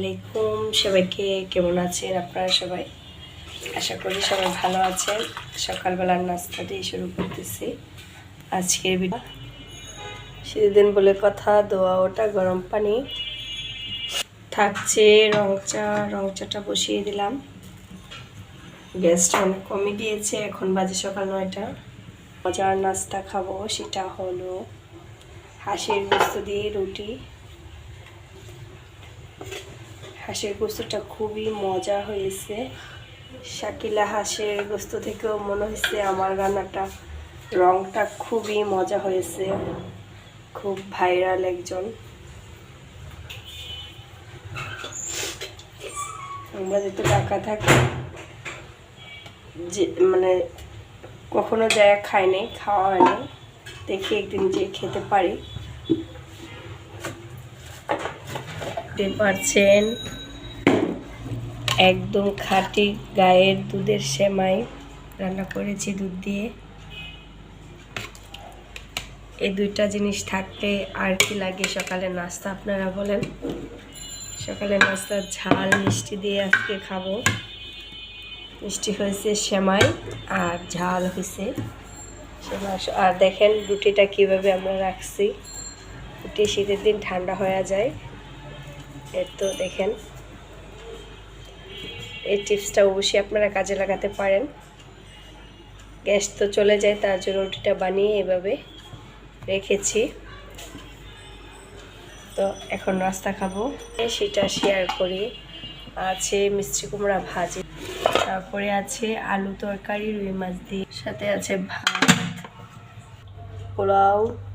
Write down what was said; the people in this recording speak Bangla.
আলাইকুম, সবাইকে কেমন আছেন আপনারা সবাই? আশা করি সবাই ভালো আছেন। সকালবেলার নাস্তা দিয়ে শুরু করতেছি আজকের ভিডিও। সেদিন বলে কথা, দোয়া, ওটা গরম পানি। থাকছে রং চা, রং চাটা বসিয়ে দিলাম। গ্যাসটা অনেক কমে গিয়েছে, এখন বাজে সকাল নয়টা। মজার নাস্তা খাব, সেটা হলো হাঁসের গোস্ত দিয়ে রুটি। হাঁসের গোস্তটা খুবই মজা হয়েছে। শাকিলা হাঁসের গোস্ত থেকেও মনে হয়েছে আমার রান্নাটা রংটা খুবই মজা হয়েছে। খুব ভাইরাল একজন। আমরা যেহেতু ঢাকা থাকি, যে মানে কখনো যায় খাইনি খাওয়া হয়নি দেখি একদিন যে খেতে পারি। পারছেন। একদম খাঁটি গায়ের দুধের সেমাই রান্না করেছি দুধ দিয়ে। এই দুইটা জিনিস থাকলে আর কি লাগে সকালে নাস্তা আপনারা বলেন? সকালে নাস্তা ঝাল, মিষ্টি দিয়ে আজকে খাব। মিষ্টি হয়েছে সেমাই আর ঝাল হয়েছে আর দেখেন রুটিটা কীভাবে আমরা রাখছি। রুটি শীতের দিন ঠান্ডা হয়ে যায়। এর তো দেখেন এই টিপসটা অবশ্যই আপনারা কাজে লাগাতে পারেন। গ্যাস তো চলে যায়, তার জন্য রুটিটা বানিয়ে এভাবে রেখেছি। তো এখন নাস্তা খাব। সেটা শেয়ার করি। আছে মিষ্টি কুমড়া ভাজি, তারপরে আছে আলু তরকারি, রুই মাছ দিয়ে, সাথে আছে ভাত, পোলাও।